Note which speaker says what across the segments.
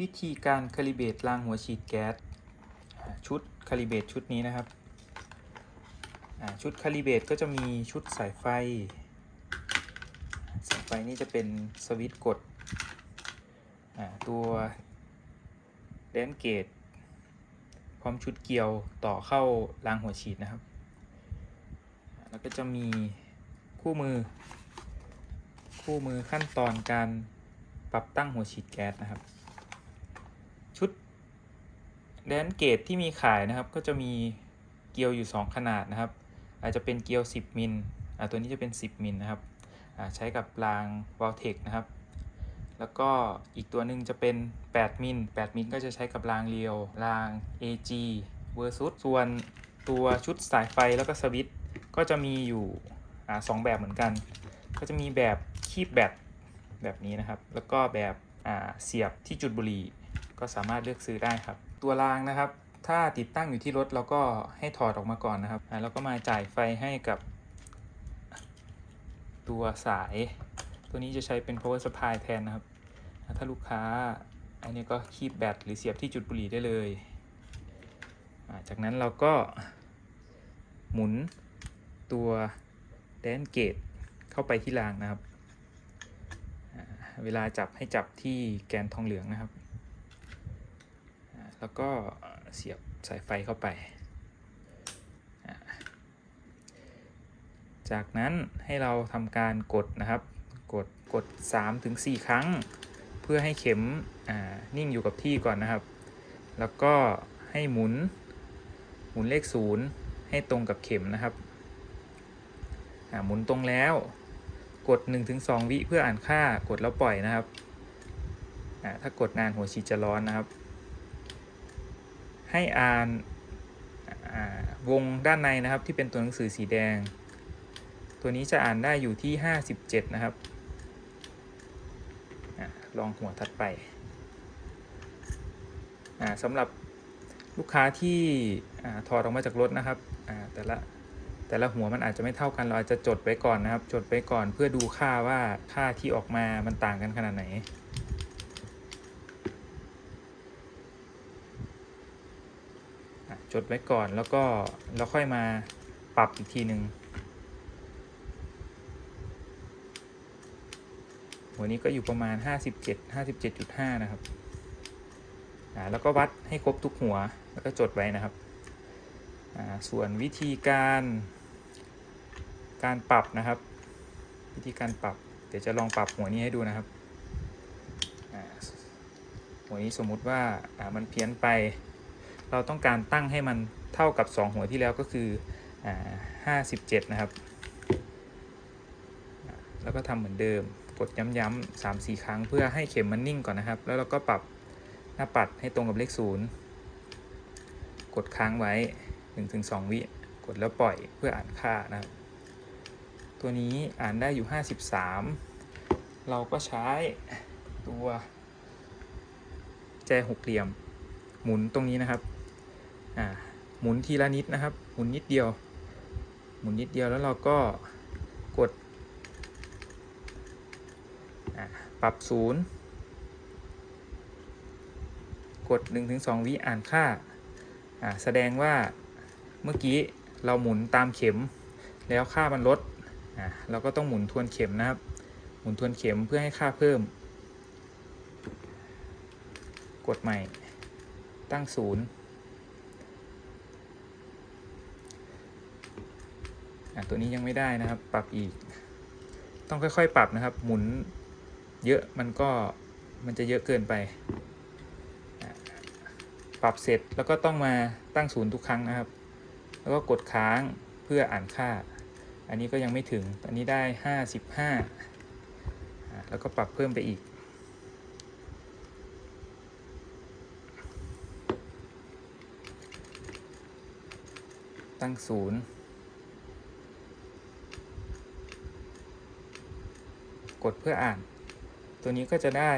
Speaker 1: วิธีการคาลิเบตรางหัวฉีดแก๊สชุดคาลิเบตชุดนี้นะครับ ชุดคาลิเบตก็จะมีชุดสายไฟ สายไฟนี่จะเป็นสวิตช์กดตัวแดนเกต พร้อมชุดเกลียวต่อเข้ารางหัวฉีดนะครับ แล้วก็จะมีคู่มือ คู่มือขั้นตอนการปรับตั้งหัวฉีดแก๊สนะครับ แดนเกตที่มีขายนะครับ ก็จะมีเกลียวอยู่ 2 ขนาดนะครับ อาจจะเป็นเกลียว 10 มิลอ่าตัวนี้จะเป็น 10 มิลนะครับอ่าใช้กับรางวอลเทคนะครับ แล้วก็อีกตัวหนึ่งจะเป็น 8 มิล 8 มิลก็จะใช้กับรางเรียว ราง AG versus ส่วนตัวชุดสายไฟแล้วก็สวิตช์ก็จะมีอยู่อ่าสองแบบเหมือนกัน ก็จะมีแบบคีบแบตแบบนี้นะครับ แล้วก็แบบเสียบที่จุดบุหรี่ก็สามารถเลือกซื้อได้ครับ ตัวรางนะครับ ถ้าติดตั้งอยู่ที่รถเราก็ให้ถอดออกมาก่อนนะครับแล้วก็มาจ่ายไฟให้กับ ตัวสาย ตัวนี้จะใช้เป็น power supply แทนนะครับ ถ้าลูกค้าอันนี้ก็คีบแบตหรือเสียบที่จุดบุหรี่ได้เลย จากนั้นเราก็หมุนตัวแดนเกตเข้าไปที่รางนะครับ เวลาจับให้จับที่แกนทองเหลืองนะครับ แล้วก็เสียบสายไฟเข้าไป จากนั้นให้เราทำการกดนะครับ กดกด 3-4 ครั้ง เพื่อให้เข็มอ่านิ่งอยู่กับที่ก่อนนะครับ แล้วก็ให้หมุนหมุนเลข 0 ให้ตรงกับเข็มนะครับอ่าหมุนตรงแล้วกด 1-2 วิเพื่ออ่านค่ากดแล้วปล่อยนะครับอ่าถ้ากดนานหัวฉีดจะร้อนนะครับ ให้อ่านวงด้านในนะครับที่เป็นตัวหนังสือสีแดง ตัวนี้จะอ่านได้อยู่ที่ 57 นะครับลองหัวถัดไปสำหรับลูกค้าที่ถอดออกมาจากรถนะครับแต่ละแต่ละหัวมันอาจจะไม่เท่ากันเราอาจจะจดไว้ก่อนนะครับ จดไว้ก่อนเพื่อดูค่าว่าค่าที่ออกมามันต่างกันขนาดไหน อะ จดไว้ก่อนแล้วก็เราค่อยมาปรับอีกทีหนึ่งหัวนี้ก็อยู่ประมาณ 57 57.5 นะครับอ่าแล้วก็วัดให้ครบทุกหัวแล้วก็จดไว้นะครับอ่าส่วนวิธีการการปรับนะครับ วิธีการปรับ เดี๋ยวจะลองปรับหัวนี้ให้ดูนะครับอ่าหัวนี้สมมุติว่าอ่ามันเพี้ยนไป เราต้องการตั้งให้มันเท่ากับ 2 หัวที่แล้วก็คืออ่า57 นะครับ แล้วก็ทำเหมือนเดิม กดย้ำๆ3 4 ครั้งเพื่อให้เข็มมันนิ่งก่อนนะครับ แล้วเราก็ปรับหน้าปัดให้ตรงกับเลข 0 กดค้างไว้ 1-2 วิ กดแล้วปล่อยเพื่ออ่านค่านะครับ ตัวนี้อ่านได้อยู่ 53 เราก็ใช้ตัวแจหกเหลี่ยมหมุนตรงนี้นะครับ อ่าหมุนทีละนิดนะครับ หมุนนิดเดียว หมุนนิดเดียวแล้วเราก็กดปรับศูนย์กด 1-2 วิอ่านค่าอ่าแสดงว่าเมื่อกี้เราหมุนตามเข็ม แล้วค่ามันลดอ่าเราก็ต้องหมุนทวนเข็มนะครับ หมุนทวนเข็มเพื่อให้ค่าเพิ่ม กดใหม่ตั้งศูนย์อะ ตัวนี้ยังไม่ได้นะครับ ปรับอีก ต้องค่อยๆ ปรับนะครับ หมุนเยอะมันก็มันจะเยอะเกินไป ปรับเสร็จแล้วก็ต้องมาตั้งศูนย์ทุกครั้งนะครับ แล้วก็กดค้างเพื่ออ่านค่า อันนี้ก็ยังไม่ถึง ตอนนี้ได้ 55 แล้วก็ปรับเพิ่มไปอีก ตั้งศูนย์ กดเพื่ออ่าน ตัวนี้ก็จะได้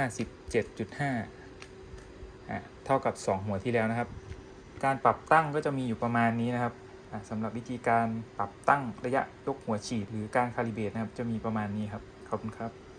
Speaker 1: 57.5อะเท่ากับ 2 หัวที่แล้วนะครับ การปรับตั้งก็จะมีอยู่ประมาณนี้นะครับสำหรับวิธีการปรับตั้งระยะยกหัวฉีดหรือการคาลิเบรตนะครับ จะมีประมาณนี้ครับ ขอบคุณครับ